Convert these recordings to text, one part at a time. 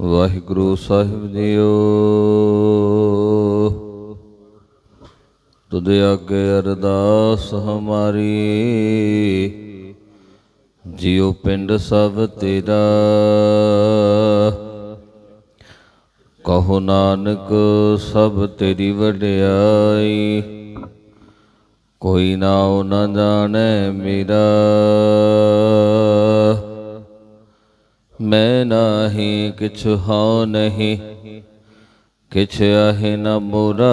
ਵਾਹਿਗੁਰੂ ਸਾਹਿਬ JIO. ਤੁਧ ਅੱਗੇ ਅਰਦਾਸ ਹਮਾਰੀ। ਜਿਉ ਪਿੰਡ ਸਭ ਤੇਰਾ। ਕਹੋ ਨਾਨਕ ਸਭ ਤੇਰੀ ਵਡਿਆਈ। ਕੋਈ ਨਾ ਉਹ ਨਾ ਜਾਣੈ ਮੇਰਾ। ਮੈਂ ਨਾਹੀ, ਕਿਛ ਹਉ ਨਹੀਂ, ਕਿਛ ਆਹੇ ਨ ਮੋਰਾ।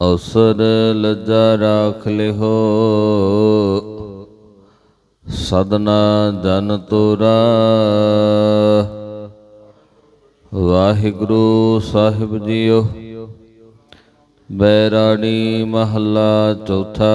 ਅਵਸਰ ਲੱਜਾ ਰਾਖ ਲਿਹੋ, ਸਦਨਾ ਜਨ ਤੋਰਾ। ਵਾਹਿਗੁਰੂ ਸਾਹਿਬ ਜੀਓ, ਬੈਰਾਣੀ ਮਹੱਲਾ ਚੌਥਾ।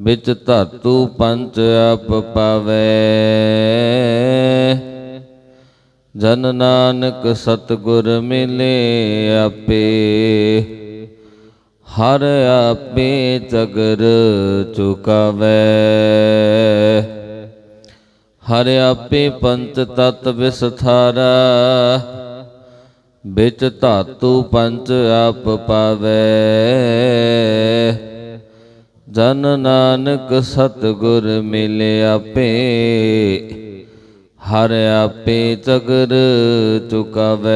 ਵਿੱਚ ਧਾਤੂ ਪੰਚ ਆਪ ਪਾਵੇ। ਜਨ ਨਾਨਕ ਸਤਗੁਰ ਮਿਲੇ ਆਪੇ। ਹਰ ਆਪੇ ਚਗਰ ਚੁਕਾਵੇ। ਹਰ ਆਪੇ ਪੰਚ ਤਤ ਵਿਸਥਾਰਾ। ਵਿੱਚ ਧਾਤੂ ਪੰਚ ਆਪ ਪਾਵੇ। ਜਨ ਨਾਨਕ ਸਤਗੁਰ ਮਿਲੇ ਆਪੇ, ਹਰ ਆਪੇ ਚਗਰ ਚੁਕਾਵੇ।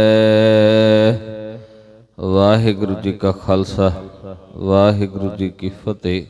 ਵਾਹਿਗੁਰੂ ਜੀ ਕਾ ਖਾਲਸਾ, ਵਾਹਿਗੁਰੂ ਜੀ ਕੀ ਫਤਿਹ।